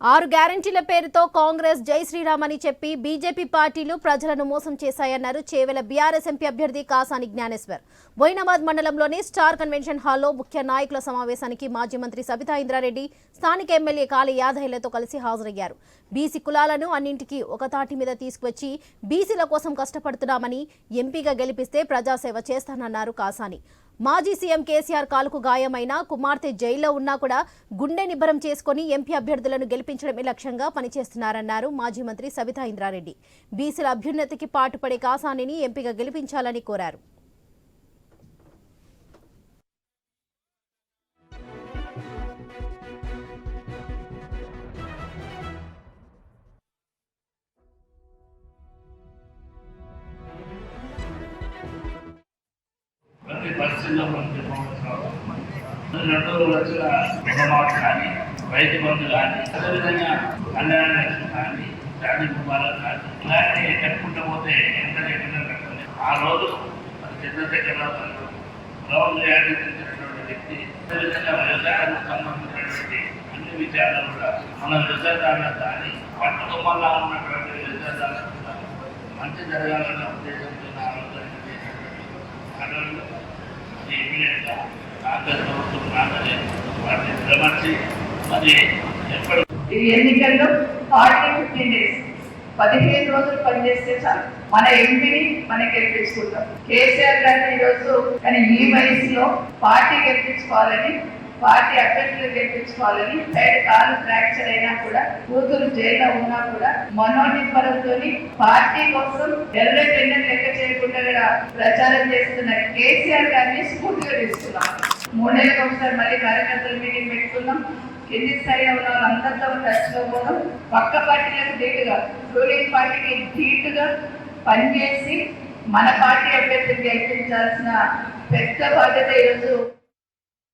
ఆరు గ్యారంటీల పేరుతో కాంగ్రెస్ జై శ్రీరామ్ అని చెప్పి బీజేపీ పార్టీలు ప్రజలను మోసం చేశాయన్నారు చేవెల బీఆర్ఎస్ ఎంపీ అభ్యర్థి కాసాని జ్ఞానేశ్వర్. బోయినాబాద్ మండలంలోని స్టార్ కన్వెన్షన్ హాల్లో ముఖ్య నాయకుల సమావేశానికి మాజీ మంత్రి సబితా ఇంద్రారెడ్డి స్థానిక ఎమ్మెల్యే కాళీ యాదయ్యలతో కలిసి హాజరయ్యారు. బీసీ కులాలను అన్నింటికీ ఒక తాటి మీద తీసుకువచ్చి బీసీల కోసం కష్టపడుతున్నామని ఎంపీగా గెలిపిస్తే ప్రజాసేవ చేస్తానన్నారు కాసాని. మాజీ సీఎం కేసీఆర్ కాలుకు గాయమైన కుమార్తె జైల్లో ఉన్నా కూడా గుండె నిబ్బరం చేసుకుని ఎంపీ అభ్యర్థులను గెలిపించడమే లక్ష్యంగా పనిచేస్తున్నారన్నారు మాజీ మంత్రి సబితా ఇంద్రారెడ్డి. బీసీల అభ్యున్నతికి పాటుపడే కాసానిని ఎంపీగా గెలిపించాలని కోరారు. పరిస్థితుల్లో మనకి రెండు లక్షల రుణమాఫీ కానీ రైతు బంధు కానీ అదేవిధంగా కళ్యాణ లక్ష్మి కానీ శాంతి కుమారాలు కానీ ఇలాంటి కట్టుకుంటూ పోతే ఎంత లేకుండా కట్టలేదు ఆ రోజు అది చంద్రశేఖర రావు గారు వ్యక్తి అదేవిధంగా వ్యవసాయానికి సంబంధించినటువంటి అన్ని విషయాలు కూడా మన వ్యవసాయదారులు కానీ పట్టుకొమ్మల్లా ఉన్నటువంటి వ్యవసాయదారులకు మంచి జరగాలన్న ఉద్దేశంతో నా ఆలోచన చేసినటువంటి ఇమీడియట్గా కాంగ్రెస్ ప్రభుత్వం రాగానే వాటిని విడమర్చి మరి ఎప్పుడు ఈ ఎన్నికల్లో ఫార్టీ ఫిఫ్టీన్ డేస్. పదిహేను రోజులు పనిచేస్తే చాలు. మన ఎంపీని మనం గెలిపించుకుంటాం. కేసీఆర్ గారిని ఈరోజు కానీ ఈ వయసులో పార్టీ గెలిపించుకోవాలని పార్టీ అభ్యర్థులు గెలిపించుకోవాలని సైడ్ కాలు ఫ్రాక్చర్ అయినా కూడా కూతురు జైల్లో ఉన్నా కూడా మనోనిర్భరంతో పార్టీ కోసం ఎర్ర టెండర్ లెక్క చేయడం ప్రచారం చేస్తున్న కేసీఆర్ గారిని స్ఫూర్తిగా తీసుకున్నాం. మూడేళ్ళకి ఒకసారి మళ్ళీ కార్యకర్తల మీటింగ్ పెట్టుకున్నాం. కింది స్థాయిలో ఉన్న వాళ్ళందరితో టచ్లో పోవడం పక్క పార్టీలకు ధీటుగా రూలింగ్ పార్టీకి ధీటుగా పనిచేసి మన పార్టీ అభ్యర్థిని గెలిపించాల్సిన పెద్ద బాధ్యత ఈరోజు